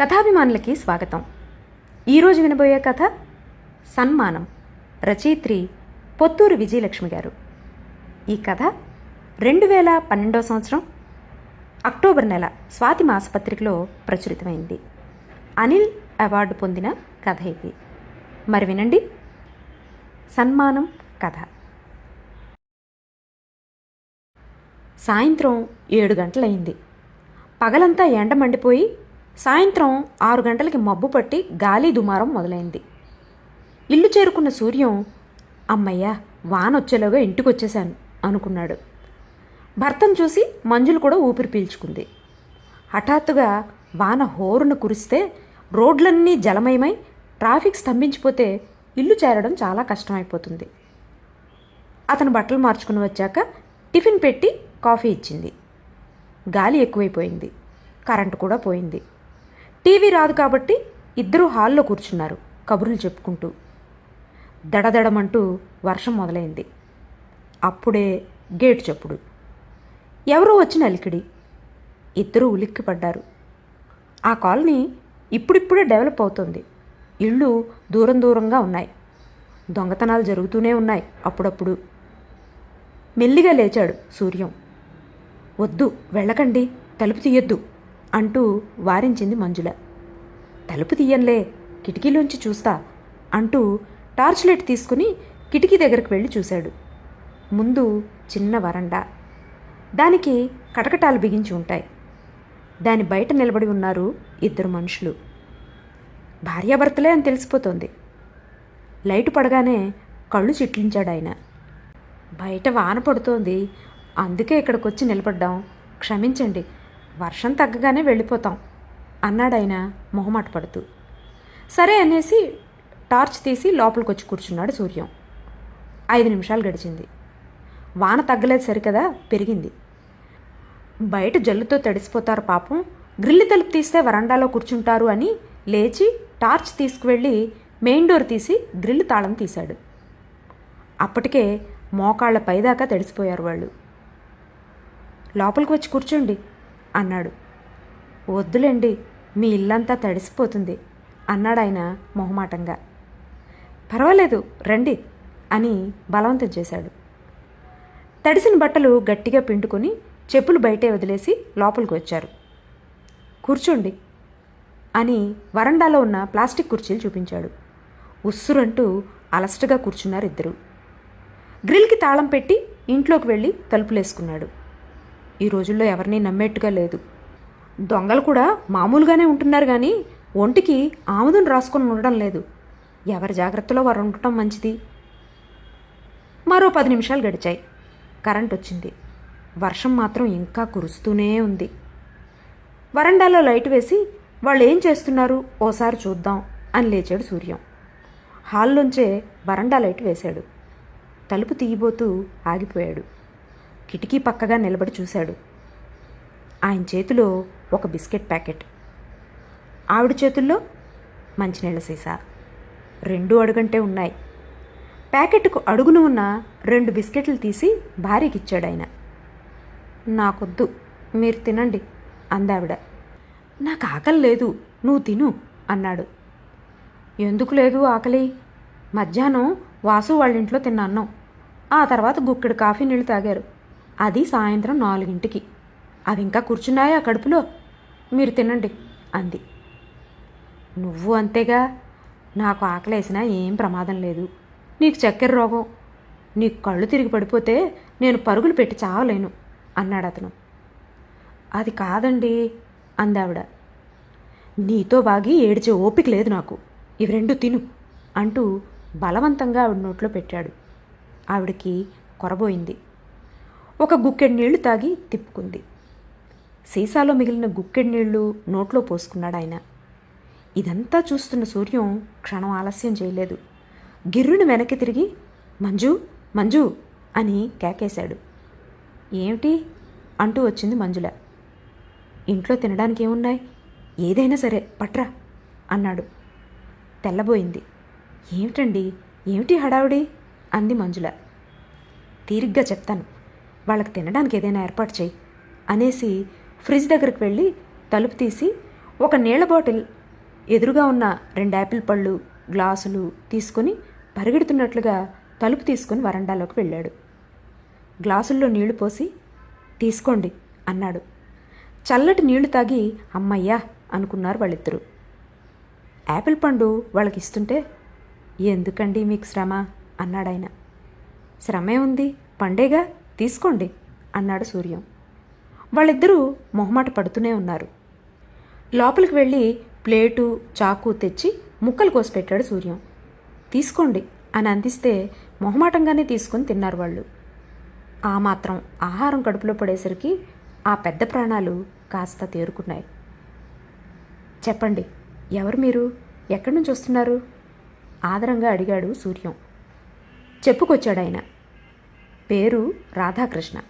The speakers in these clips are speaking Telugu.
కథాభిమానులకి స్వాగతం. ఈరోజు వినబోయే కథ సన్మానం రచయిత్రి పొత్తూరు విజయలక్ష్మి గారు. ఈ కథ రెండు వేల పన్నెండో సంవత్సరం అక్టోబర్ నెల స్వాతి మాసపత్రికలో ప్రచురితమైంది. అనిల్ అవార్డు పొందిన కథ ఇది. మరి వినండి. సన్మానం కథ. సాయంత్రం ఏడు గంటలైంది పగలంతా ఎండ మండిపోయి సాయంత్రం ఆరు గంటలకి మబ్బు పట్టి గాలి దుమారం మొదలైంది. ఇల్లు చేరుకున్న సూర్యం అమ్మయ్య వానొచ్చేలోగా ఇంటికి వచ్చేశాను అనుకున్నాడు. భర్తను చూసి మంజులు కూడా ఊపిరి పీల్చుకుంది. హఠాత్తుగా వాన హోరును కురిస్తే రోడ్లన్నీ జలమయమై ట్రాఫిక్ స్తంభించిపోతే ఇల్లు చేరడం చాలా కష్టమైపోతుంది. అతను బట్టలు మార్చుకుని వచ్చాక టిఫిన్ పెట్టి కాఫీ ఇచ్చింది. గాలి ఎక్కువైపోయింది. కరెంటు కూడా పోయింది. టీవీ రాదు కాబట్టి ఇద్దరూ హాల్లో కూర్చున్నారు కబుర్లు చెప్పుకుంటూ. దడదడమంటూ వర్షం మొదలైంది. అప్పుడే గేటు చప్పుడు. ఎవరో వచ్చిన అలికిడి. ఇద్దరూ ఉలిక్కి పడ్డారు ఆ కాలనీ ఇప్పుడిప్పుడే డెవలప్ అవుతుంది. ఇళ్ళు దూరం దూరంగా ఉన్నాయి. దొంగతనాలు జరుగుతూనే ఉన్నాయి అప్పుడప్పుడు. మెల్లిగా లేచాడు సూర్యం. వద్దు వెళ్ళకండి తలుపు తీయొద్దు. అంటూ వారించింది మంజుల. తలుపు తీయంలే కిటికీలోంచి చూస్తా అంటూ టార్చ్ లైట్ తీసుకుని కిటికీ దగ్గరకు వెళ్ళి చూశాడు. ముందు చిన్న వరండా. దానికి కటకటాలు బిగించి ఉంటాయి. దాని బయట నిలబడి ఉన్నారు ఇద్దరు మనుషులు. భార్యాభర్తలే అని తెలిసిపోతోంది. లైటు పడగానే కళ్ళు చిట్లించాడు ఆయన. బయట వాన పడుతోంది. అందుకే ఇక్కడికి వచ్చి నిలబడ్డాం. క్షమించండి వర్షం తగ్గగానే వెళ్ళిపోతాం అన్నాడాయన మొహమాట పడుతూ. సరే అనేసి టార్చ్ తీసి లోపలికి వచ్చి కూర్చున్నాడు సూర్యం. ఐదు నిమిషాలు గడిచింది. వాన తగ్గలేదు సరికదా? పెరిగింది. బయట జల్లుతో తడిసిపోతారు పాపం. గ్రిల్లి తలుపు తీస్తే వరండాలో కూర్చుంటారు అని లేచి టార్చ్ తీసుకువెళ్ళి మెయిన్ డోర్ తీసి గ్రిల్ తాళం తీశాడు. అప్పటికే మోకాళ్ళ పైదాకా తడిసిపోయారు వాళ్ళు. లోపలికి వచ్చి కూర్చోండి. అన్నాడు. వద్దులేండి మీ ఇల్లంతా తడిసిపోతుంది అన్నాడు ఆయన మొహమాటంగా. పర్వాలేదు రండి అని బలవంతం చేశాడు. తడిసిన బట్టలు గట్టిగా పిండుకొని చెప్పులు బయటే వదిలేసి లోపలికి వచ్చారు. కూర్చోండి అని వరండాలో ఉన్న ప్లాస్టిక్ కుర్చీలు చూపించాడు. ఉస్సురంటూ అలసటగా కూర్చున్నారు ఇద్దరు గ్రిల్కి తాళం పెట్టి ఇంట్లోకి వెళ్ళి తలుపులేసుకున్నాడు. ఈ రోజుల్లో ఎవరిని నమ్మేట్టుగా లేదు. దొంగలు కూడా మామూలుగానే ఉంటున్నారు కానీ ఒంటికి ఆముదం రాసుకొని ఉండడం లేదు. ఎవరి జాగ్రత్తలో వారు ఉండటం మంచిది? మరో పది నిమిషాలు గడిచాయి. కరెంట్ వచ్చింది. వర్షం మాత్రం ఇంకా కురుస్తూనే ఉంది. వరండాలో లైట్ వేసి వాళ్ళు ఏం చేస్తున్నారు? ఓసారి చూద్దాం అని లేచాడు సూర్యం. హాల్లోంచే వరండా లైట్ వేశాడు. తలుపు తీయబోతూ ఆగిపోయాడు. కిటికీ పక్కగా నిలబడి చూశాడు. ఆయన చేతిలో ఒక బిస్కెట్ ప్యాకెట్. ఆవిడ చేతుల్లో మంచినీళ్ళ సీసా. రెండు అడుగంటే ఉన్నాయి. ప్యాకెట్కు అడుగున ఉన్న రెండు బిస్కెట్లు తీసి భార్యకి ఇచ్చాడు ఆయన. నాకొద్దు మీరు తినండి అందావిడ. నాకు ఆకలి లేదు నువ్వు తిను అన్నాడు. ఎందుకు లేదు ఆకలి? మధ్యాహ్నం వాసు వాళ్ళ ఇంట్లో తిన్న ఆ తర్వాత గుక్కెడు కాఫీ నీళ్ళు తాగారు. అది సాయంత్రం నాలుగింటికి. అవి ఇంకా కూర్చున్నాయా కడుపులో? మీరు తినండి అంది. నువ్వు అంతేగా? నాకు ఆకలేసినా ఏం ప్రమాదం లేదు. నీకు చక్కెర రోగం. నీకు కళ్ళు తిరిగి పడిపోతే నేను పరుగులు పెట్టి చావలేను అన్నాడు అతను. అది కాదండి అందావిడ. నీతో బాగి ఏడిచే ఓపిక లేదు నాకు. ఇవి రెండు తిను అంటూ బలవంతంగా ఆవిడ నోట్లో పెట్టాడు. ఆవిడకి కొరబోయింది. ఒక గుక్కెడు నీళ్ళు తాగి తిప్పుకుంది. సీసాలో మిగిలిన గుక్కెడు నీళ్ళు నోట్లో పోసుకున్నాడు ఆయన. ఇదంతా చూస్తున్న సూర్యం క్షణం ఆలస్యం చేయలేదు. గిర్రును వెనక్కి తిరిగి మంజు మంజు అని కేకేశాడు. ఏమిటి? అంటూ వచ్చింది మంజుల. ఇంట్లో తినడానికి ఏమున్నాయి? ఏదైనా సరే పట్రా అన్నాడు. తెల్లబోయింది. ఏమిటండి? ఏమిటి హడావుడి? అంది మంజుల. తీరిగ్గా చెప్తాను. వాళ్ళకి తినడానికి ఏదైనా ఏర్పాటు చేయి అనేసి ఫ్రిడ్జ్ దగ్గరికి వెళ్ళి తలుపు తీసి ఒక నీళ్ళ బాటిల్ ఎదురుగా ఉన్న రెండు యాపిల్ పళ్ళు గ్లాసులు తీసుకుని పరిగెడుతున్నట్లుగా తలుపు తీసుకుని వరండాలోకి వెళ్ళాడు. గ్లాసుల్లో నీళ్ళు పోసి తీసుకోండి అన్నాడు. చల్లటి నీళ్ళు తాగి అమ్మయ్యా అనుకున్నారు వాళ్ళిద్దరూ. యాపిల్ పండు వాళ్ళకి ఇస్తుంటే ఎందుకండి మీకు శ్రమ? అన్నాడాయన. శ్రమే ఉంది పండేగా? తీసుకోండి అన్నాడు సూర్యం. వాళ్ళిద్దరూ మొహమాట పడుతూనే ఉన్నారు. లోపలికి వెళ్ళి ప్లేటు చాకు తెచ్చి ముక్కలు కోసి పెట్టాడు సూర్యం. తీసుకోండి అని అందిస్తే మొహమాటంగానే తీసుకొని తిన్నారు వాళ్ళు. ఆ మాత్రం ఆహారం కడుపులో పడేసరికి ఆ పెద్ద ప్రాణాలు కాస్త తేరుకున్నాయి. చెప్పండి ఎవరు మీరు? ఎక్కడి నుంచి వస్తున్నారు? ఆదరంగా అడిగాడు సూర్యం. చెప్పుకొచ్చాడు ఆయన. పేరు రాధాకృష్ణ.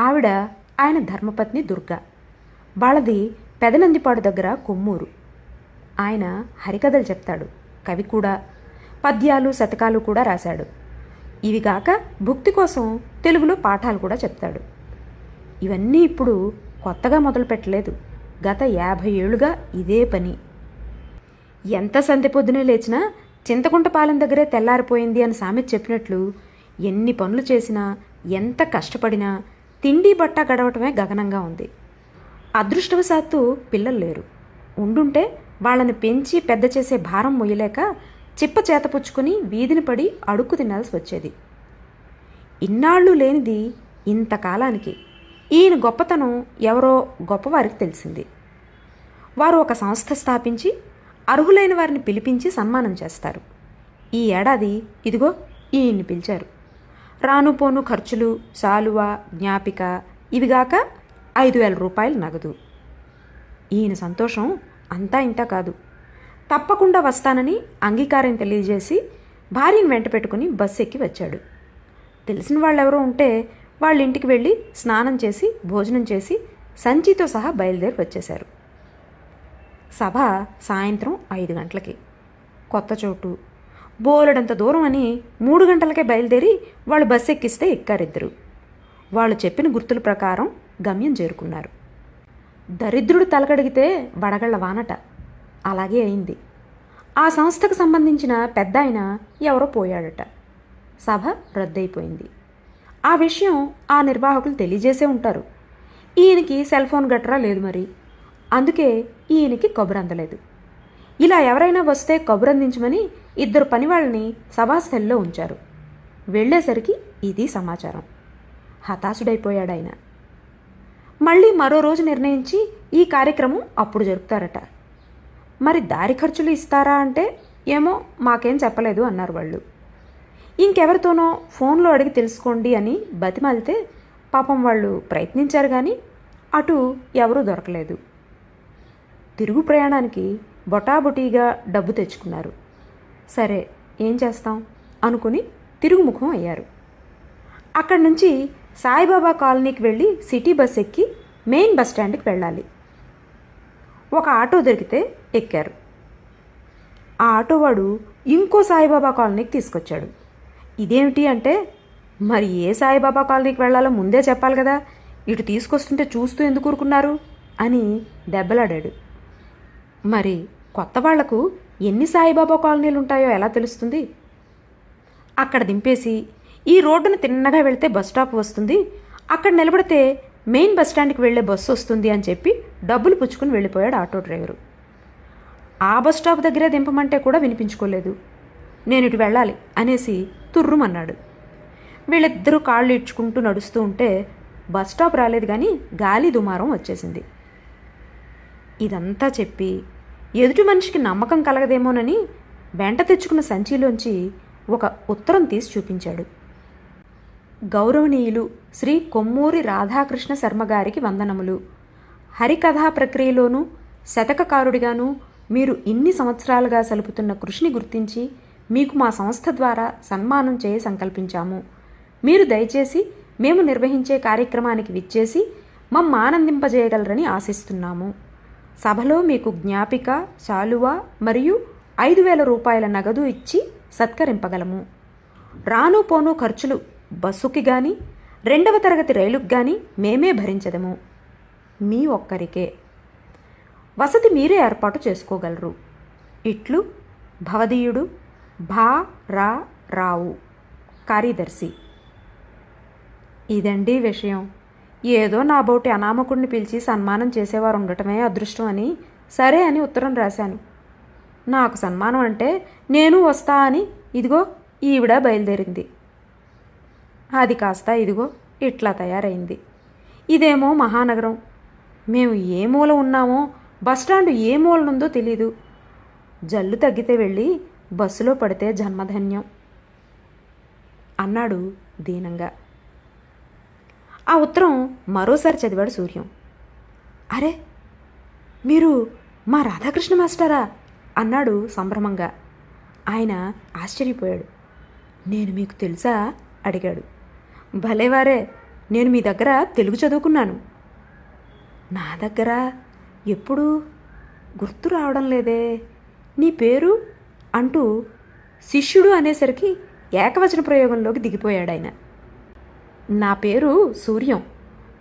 ఆవిడ ఆయన ధర్మపత్ని దుర్గా. వాళ్ళది పెదనందిపాడు దగ్గర కొమ్మూరు. ఆయన హరికథలు చెప్తాడు కవి కూడా. పద్యాలు శతకాలు కూడా రాశాడు. ఇవిగాక భుక్తి కోసం తెలుగులో పాఠాలు కూడా చెప్తాడు. ఇవన్నీ ఇప్పుడు కొత్తగా మొదలు పెట్టలేదు. గత యాభై ఏళ్ళుగా ఇదే పని. ఎంత సంధి పొద్దునే లేచినా చింతకుంటపాలెం దగ్గరే తెల్లారిపోయింది అని సామెత చెప్పినట్లు ఎన్ని పనులు చేసినా ఎంత కష్టపడినా తిండి బట్ట గడవటమే గగనంగా ఉంది. అదృష్టవశాత్తు పిల్లలు లేరు. ఉండుంటే వాళ్ళని పెంచి పెద్ద చేసే భారం మొయ్యలేక చిప్ప చేతపుచ్చుకుని వీధిని పడి అడుక్కు తినాల్సి వచ్చేది. ఇన్నాళ్ళు లేనిది ఇంతకాలానికి ఈయన గొప్పతనం ఎవరో గొప్పవారికి తెలిసింది. వారు ఒక సంస్థ స్థాపించి అర్హులైన వారిని పిలిపించి సన్మానం చేస్తారు. ఈ ఏడాది ఇదిగో ఈయన్ని పిలిచారు. రానుపోను ఖర్చులు సాలువ జ్ఞాపిక ఇవిగాక ఐదు వేల రూపాయలు నగదు. ఈయన సంతోషం అంతా ఇంత కాదు. తప్పకుండా వస్తానని అంగీకారం తెలియజేసి భార్యను వెంట పెట్టుకుని బస్సు ఎక్కి వచ్చాడు. తెలిసిన వాళ్ళెవరో ఉంటే వాళ్ళ ఇంటికి వెళ్ళి స్నానం చేసి భోజనం చేసి సంచితో సహా బయలుదేరి వచ్చేశారు. సభ సాయంత్రం ఐదు గంటలకి. కొత్త చోటు బోలెడంత దూరం అని మూడు గంటలకే బయలుదేరి వాళ్ళు బస్సు ఎక్కిస్తే ఎక్కారిద్దరు. వాళ్ళు చెప్పిన గుర్తుల ప్రకారం గమ్యం చేరుకున్నారు. దరిద్రుడు తలకడిగితే వడగళ్ళ వానట. అలాగే అయింది. ఆ సంస్థకు సంబంధించిన పెద్ద ఆయన ఎవరో పోయాడట. సభ రద్దయిపోయింది. ఆ విషయం ఆ నిర్వాహకులు తెలియజేసే ఉంటారు. ఈయనకి సెల్ ఫోన్ గట్రా లేదు మరి. అందుకే ఈయనకి కబురు అందలేదు. ఇలా ఎవరైనా వస్తే కబురందించమని ఇద్దరు పనివాళ్ళని సభాస్థలిలో ఉంచారు. వెళ్ళేసరికి ఇది సమాచారం. హతాశుడైపోయాడాయన. మళ్ళీ మరో రోజు నిర్ణయించి ఈ కార్యక్రమం అప్పుడు జరుపుతారట. మరి దారి ఖర్చులు ఇస్తారా అంటే ఏమో మాకేం చెప్పలేదు అన్నారు వాళ్ళు. ఇంకెవరితోనో ఫోన్లో అడిగి తెలుసుకోండి అని బతిమాలితే పాపం వాళ్ళు ప్రయత్నించారు కానీ అటు ఎవరూ దొరకలేదు. తిరుగు ప్రయాణానికి బొటాబొటీగా డబ్బు తెచ్చుకున్నారు. సరే ఏం చేస్తాం? అనుకుని తిరుగుముఖం అయ్యారు. అక్కడి నుంచి సాయిబాబా కాలనీకి వెళ్ళి సిటీ బస్ ఎక్కి మెయిన్ బస్ స్టాండ్కి వెళ్ళాలి. ఒక ఆటో దొరికితే ఎక్కారు. ఆ ఆటోవాడు ఇంకో సాయిబాబా కాలనీకి తీసుకొచ్చాడు. ఇదేమిటి అంటే మరి ఏ సాయిబాబా కాలనీకి వెళ్ళాలో ముందే చెప్పాలి కదా. ఇటు తీసుకొస్తుంటే చూస్తూ ఎందుకు ఊరుకున్నారు? అని దెబ్బలాడాడు. మరి కొత్త వాళ్ళకు ఎన్ని సాయిబాబా కాలనీలు ఉంటాయో ఎలా తెలుస్తుంది? అక్కడ దింపేసి ఈ రోడ్డును తిన్నగా వెళ్తే బస్ స్టాప్ వస్తుంది. అక్కడ నిలబడితే మెయిన్ బస్ స్టాండ్కి వెళ్ళే బస్సు వస్తుంది అని చెప్పి డబ్బులు పుచ్చుకుని వెళ్ళిపోయాడు ఆటో డ్రైవరు. ఆ బస్ స్టాప్ దగ్గరే దింపమంటే కూడా వినిపించుకోలేదు. నేను ఇటు వెళ్ళాలి అనేసి తుర్రుమన్నాడు. వీళ్ళిద్దరూ కాళ్ళు ఇడ్చుకుంటూ నడుస్తూ ఉంటే బస్ స్టాప్ రాలేదు కానీ గాలి దుమారం వచ్చేసింది. ఇదంతా చెప్పి ఎదుటి మనిషికి నమ్మకం కలగదేమోనని వెంట తెచ్చుకున్న సంచిలోంచి ఒక ఉత్తరం తీసి చూపించాడు. గౌరవనీయులు శ్రీ కొమ్మూరి రాధాకృష్ణ శర్మ గారికి వందనములు. హరికథా ప్రక్రియలోనూ శతకకారుడిగాను మీరు ఇన్ని సంవత్సరాలుగా సలుపుతున్న కృషిని గుర్తించి మీకు మా సంస్థ ద్వారా సన్మానం చేయ సంకల్పించాము. మీరు దయచేసి మేము నిర్వహించే కార్యక్రమానికి విచ్చేసి మమ్మ ఆనందింపజేయగలరని ఆశిస్తున్నాము. సభలో మీకు జ్ఞాపిక శాలువ మరియు ఐదు వేల రూపాయల నగదు ఇచ్చి సత్కరింపగలము. రాను పోను ఖర్చులు బస్సుకి కానీ రెండవ తరగతి రైలుకు కానీ మేమే భరించదము. మీ ఒక్కరికే. వసతి మీరే ఏర్పాటు చేసుకోగలరు. ఇట్లు భవదీయుడు భా రా రావు కార్యదర్శి. ఇదండి విషయం. ఏదో నా బోటి అనామకుడిని పిలిచి సన్మానం చేసేవారు ఉండటమే అదృష్టం అని సరే అని ఉత్తరం రాశాను. నాకు సన్మానం అంటే నేను వస్తా అని ఇదిగో ఈవిడ బయలుదేరింది. అది కాస్త ఇదిగో ఇట్లా తయారైంది. ఇదేమో మహానగరం. మేము ఏ మూల ఉన్నామో బస్టాండ్ ఏ మూలనుందో తెలీదు. జల్లు తగ్గితే వెళ్ళి బస్సులో పడితే జన్మధన్యం. అన్నాడు దీనంగా. ఆ ఉత్తరం మరోసారి చదివాడు సూర్యం. అరే మీరు మా రాధాకృష్ణ మాస్టారా? అన్నాడు సంభ్రమంగా. ఆయన ఆశ్చర్యపోయాడు. నేను మీకు తెలుసా? అడిగాడు. భలేవారే నేను మీ దగ్గర తెలుగు చదువుకున్నాను. నా దగ్గర ఎప్పుడు గుర్తు రావడం లేదే. నీ పేరు? అంటూ శిష్యుడు అనేసరికి ఏకవచన ప్రయోగంలోకి దిగిపోయాడు ఆయన నా పేరు సూర్యం.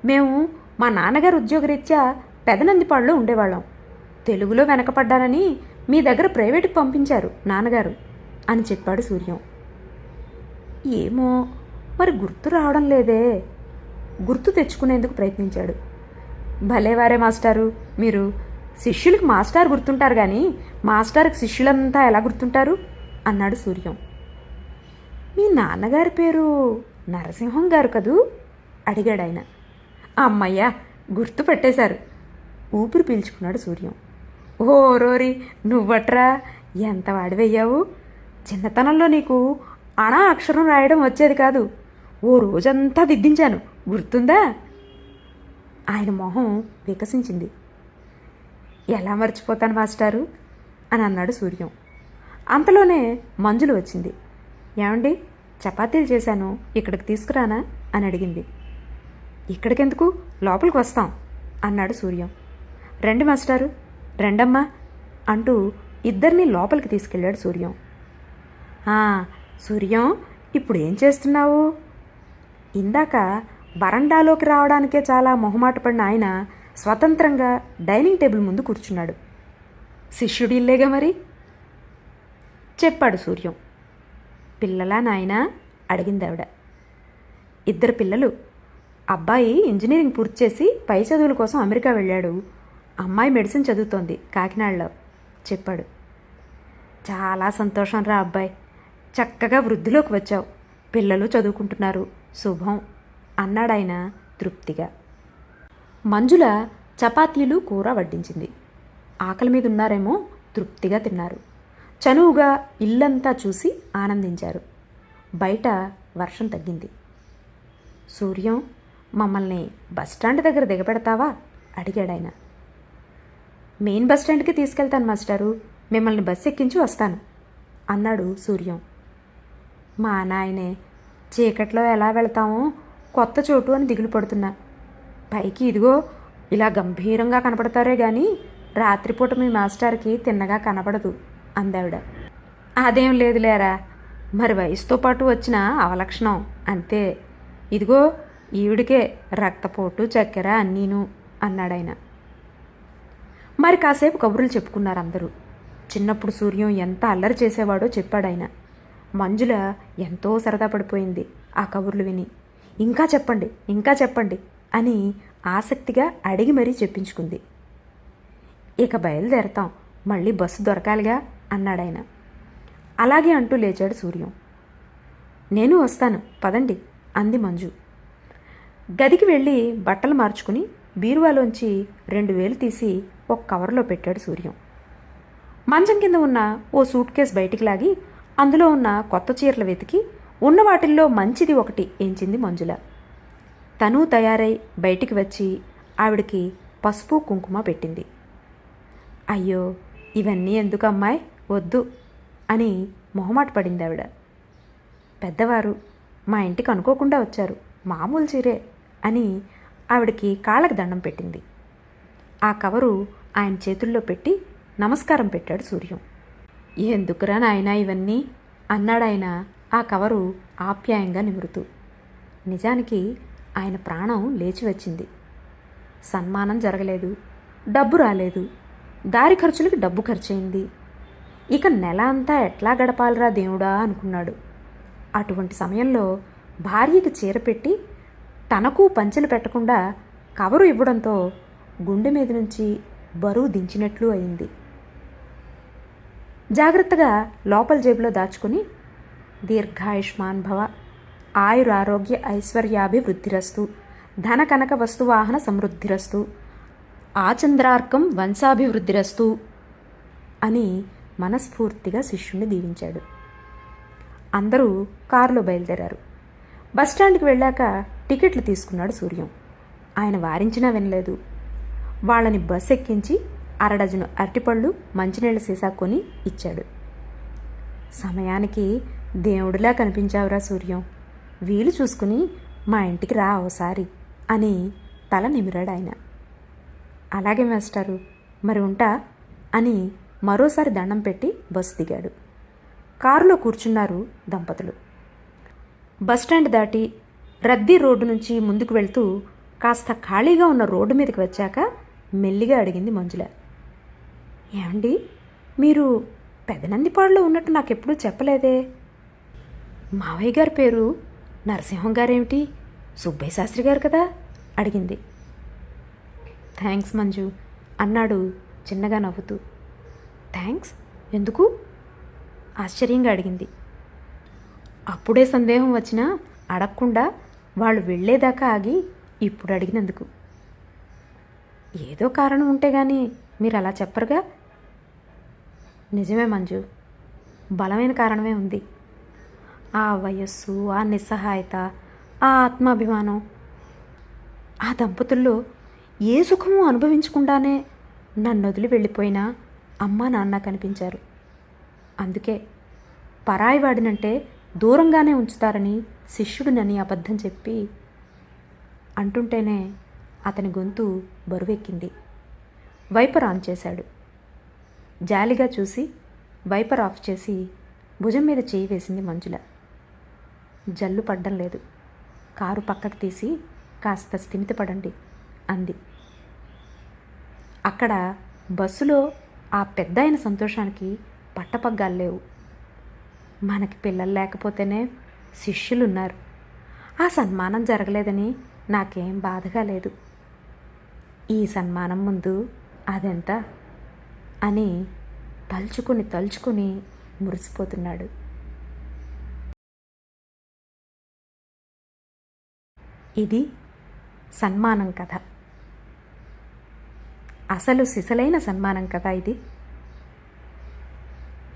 మేము మా నాన్నగారు ఉద్యోగరీత్యా పెదనందిపాడులో ఉండేవాళ్ళం. తెలుగులో వెనకపడ్డానని మీ దగ్గర ప్రైవేటుకి పంపించారు నాన్నగారు అని చెప్పాడు సూర్యం. ఏమో మరి గుర్తు రావడం లేదే గుర్తు తెచ్చుకునేందుకు ప్రయత్నించాడు. భలేవారే మాస్టారు మీరు శిష్యులకు మాస్టర్ గుర్తుంటారు కానీ మాస్టర్కి శిష్యులంతా ఎలా గుర్తుంటారు? అన్నాడు సూర్యం. మీ నాన్నగారి పేరు నరసింహం గారు కదూ? అడిగాడు ఆయన. అమ్మయ్యా గుర్తు పెట్టేశారు. ఊపిరి పీల్చుకున్నాడు సూర్యం. ఓ రోరి నువ్వట్రా? ఎంత వాడివయ్యావు? చిన్నతనంలో నీకు అనా అక్షరం రాయడం వచ్చేది కాదు. ఓ రోజంతా దిద్దించాను. గుర్తుందా? ఆయన మొహం వికసించింది. ఎలా మర్చిపోతాను మాస్టారు? అని అన్నాడు సూర్యం. అంతలోనే మంజులు వచ్చింది. ఏమండి? చపాతీలు చేశాను ఇక్కడికి తీసుకురానా? అని అడిగింది. ఇక్కడికెందుకు? లోపలికి వస్తాం అన్నాడు సూర్యం. రండి మాస్టారు రండమ్మా అంటూ ఇద్దరిని లోపలికి తీసుకెళ్ళాడు సూర్యం. సూర్యం ఇప్పుడు ఏం చేస్తున్నావు? ఇందాక వరండాలోకి రావడానికే చాలా మొహమాటపడిన ఆయన స్వతంత్రంగా డైనింగ్ టేబుల్ ముందు కూర్చున్నాడు. శిష్యుడిల్లేగా మరి? చెప్పాడు సూర్యం. పిల్లలా నాయనా? అడిగింది ఆవిడ ఇద్దరు పిల్లలు అబ్బాయి ఇంజనీరింగ్ పూర్తి చేసి పై చదువుల కోసం అమెరికా వెళ్ళాడు. అమ్మాయి మెడిసిన్ చదువుతోంది కాకినాడలో చెప్పాడు. చాలా సంతోషం రా అబ్బాయి. చక్కగా వృద్ధిలోకి వచ్చావు. పిల్లలు చదువుకుంటున్నారు. శుభం అన్నాడాయన తృప్తిగా. మంజుల చపాతీలు కూర వడ్డించింది. ఆకలి మీద ఉన్నారేమో తృప్తిగా తిన్నారు. చనువుగా ఇల్లంతా చూసి ఆనందించారు. బయట వర్షం తగ్గింది. సూర్యం మమ్మల్ని బస్టాండ్ దగ్గర దిగపెడతావా అడిగాడాయన మెయిన్ బస్ స్టాండ్కి తీసుకెళ్తాను మాస్టారు. మిమ్మల్ని బస్ ఎక్కించి వస్తాను అన్నాడు సూర్యం. మా నాయనే చీకట్లో ఎలా వెళ్తామో కొత్త చోటు అని దిగులు పడుతున్నా. పైకి ఇదిగో ఇలా గంభీరంగా కనపడతారే కానీ రాత్రిపూట మీ మాస్టర్కి తిన్నగా కనపడదు అందావిడ. అదేం లేదులేరా మరి వయసుతో పాటు వచ్చిన అవలక్షణం అంతే. ఇదిగో ఈవిడికే రక్తపోటు చక్కెర అన్నీను అన్నాడాయన. మరి కాసేపు కబుర్లు చెప్పుకున్నారు అందరూ చిన్నప్పుడు సూర్యం ఎంత అల్లరి చేసేవాడో చెప్పాడాయన. మంజుల ఎంతో సరదా పడిపోయింది ఆ కబుర్లు విని. ఇంకా చెప్పండి ఇంకా చెప్పండి అని ఆసక్తిగా అడిగి మరీ చెప్పించుకుంది. ఇక బయలుదేరతాం మళ్ళీ బస్సు దొరకాలిగా. అన్నాడాయన. అలాగే అంటూ లేచాడు సూర్యం. నేను వస్తాను పదండి అంది మంజు. గదికి వెళ్ళి బట్టలు మార్చుకుని బీరువాలోంచి రెండు వేలు తీసి ఒక కవర్లో పెట్టాడు సూర్యం. మంచం కింద ఉన్న ఓ సూట్ కేస్ బయటికి లాగి అందులో ఉన్న కొత్త చీరలు వెతికి ఉన్న వాటిల్లో మంచిది ఒకటి ఎంచింది మంజుల. తను తయారై బయటికి వచ్చి ఆవిడికి పసుపు కుంకుమ పెట్టింది. అయ్యో ఇవన్నీ ఎందుకు అమ్మాయి వద్దు అని మొహమాట పడింది ఆవిడ. పెద్దవారు మా ఇంటికి అనుకోకుండా వచ్చారు మామూలు చీరే అని ఆవిడకి కాళ్ళకి దండం పెట్టింది. ఆ కవరు ఆయన చేతుల్లో పెట్టి నమస్కారం పెట్టాడు సూర్యం. ఎందుకురా నాయనా ఇవన్నీ? అన్నాడాయన ఆ కవరు ఆప్యాయంగా నిమురుతూ. నిజానికి ఆయన ప్రాణం లేచి వచ్చింది. సన్మానం జరగలేదు డబ్బు రాలేదు దారి ఖర్చులకి డబ్బు ఖర్చయింది. ఇక నెల అంతా ఎట్లా గడపాలరా దేవుడా అనుకున్నాడు. అటువంటి సమయంలో భార్యకి చీర పెట్టి తనకు పంచెలు పెట్టకుండా కవరు ఇవ్వడంతో గుండె మీద నుంచి బరువు దించినట్లు అయింది. జాగ్రత్తగా లోపల జేబులో దాచుకుని దీర్ఘాయుష్మాన్ భవ ఆయురారోగ్య ఐశ్వర్యాభివృద్ధిరస్తు ధన కనక వస్తువాహన సమృద్ధిరస్తు ఆచంద్రార్కం వంశాభివృద్ధిరస్తు అని మనస్ఫూర్తిగా శిష్యుణ్ణి దీవించాడు. అందరూ కారులో బయలుదేరారు. బస్టాండ్కి వెళ్ళాక టికెట్లు తీసుకున్నాడు సూర్యం. ఆయన వారించినా వినలేదు. వాళ్ళని బస్ ఎక్కించి అరడజను అరటిపళ్ళు మంచినీళ్ళ సీసా కొని ఇచ్చాడు. సమయానికి దేవుడిలా కనిపించావురా సూర్యం. వీలు చూసుకుని మా ఇంటికి రా ఓసారి అని తల నిమిరాడు ఆయన. అలాగే మాస్టారు మరి ఉంటా అని మరోసారి దండం పెట్టి బస్సు దిగాడు. కారులో కూర్చున్నారు దంపతులు. బస్టాండ్ దాటి రద్దీ రోడ్డు నుంచి ముందుకు వెళ్తూ కాస్త ఖాళీగా ఉన్న రోడ్డు మీదకి వచ్చాక మెల్లిగా అడిగింది మంజుల. ఏమండి మీరు పెదనందిపాడులో ఉన్నట్టు నాకు ఎప్పుడూ చెప్పలేదే? మావయ్య గారి పేరు నరసింహం గారేమిటి? సుబ్బయ్య శాస్త్రి గారు కదా? అడిగింది. థ్యాంక్స్ మంజు అన్నాడు చిన్నగా నవ్వుతూ. థ్యాంక్స్ ఎందుకు? ఆశ్చర్యంగా అడిగింది. అప్పుడే సందేహం వచ్చినా అడగకుండా వాళ్ళు వెళ్ళేదాకా ఆగి ఇప్పుడు అడిగినందుకు. ఏదో కారణం ఉంటే కానీ మీరు అలా చెప్పరుగా? నిజమే మంజు. బలమైన కారణమే ఉంది. ఆ వయస్సు ఆ నిస్సహాయత ఆ ఆత్మాభిమానం ఆ దంపతుల్లో ఏ సుఖము అనుభవించకుండానే నన్ను వదిలి వెళ్ళిపోయినా అమ్మ నాన్న కనిపించారు. అందుకే పరాయివాడినంటే దూరంగానే ఉంచుతారని శిష్యుడు నని అబద్ధం చెప్పి అంటుంటేనే అతని గొంతు బరువెక్కింది. వైపర్ ఆన్ చేశాడు. జాలిగా చూసి వైపర్ ఆఫ్ చేసి భుజం మీద చేయి వేసింది మంజుల. జల్లు పడ్డం లేదు. కారు పక్కకు తీసి కాస్త స్థిమితపడండి అంది. అక్కడ బస్సులో ఆ పెద్ద అయిన సంతోషానికి పట్టపగ్గాలు లేవు. మనకి పిల్లలు లేకపోతేనే శిష్యులున్నారు. ఆ సన్మానం జరగలేదని నాకేం బాధగా లేదు. ఈ సన్మానం ముందు అదెంత? అని తలుచుకుని తలుచుకుని మురిసిపోతున్నాడు. ఇది సన్మానం కథ. అసలు సిసలైన సన్మానం కదా ఇది?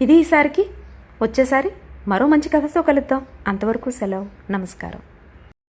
ఇది ఈసారికి వచ్చేసారి మరో మంచి కథతో కలుద్దాం. అంతవరకు సెలవు. నమస్కారం.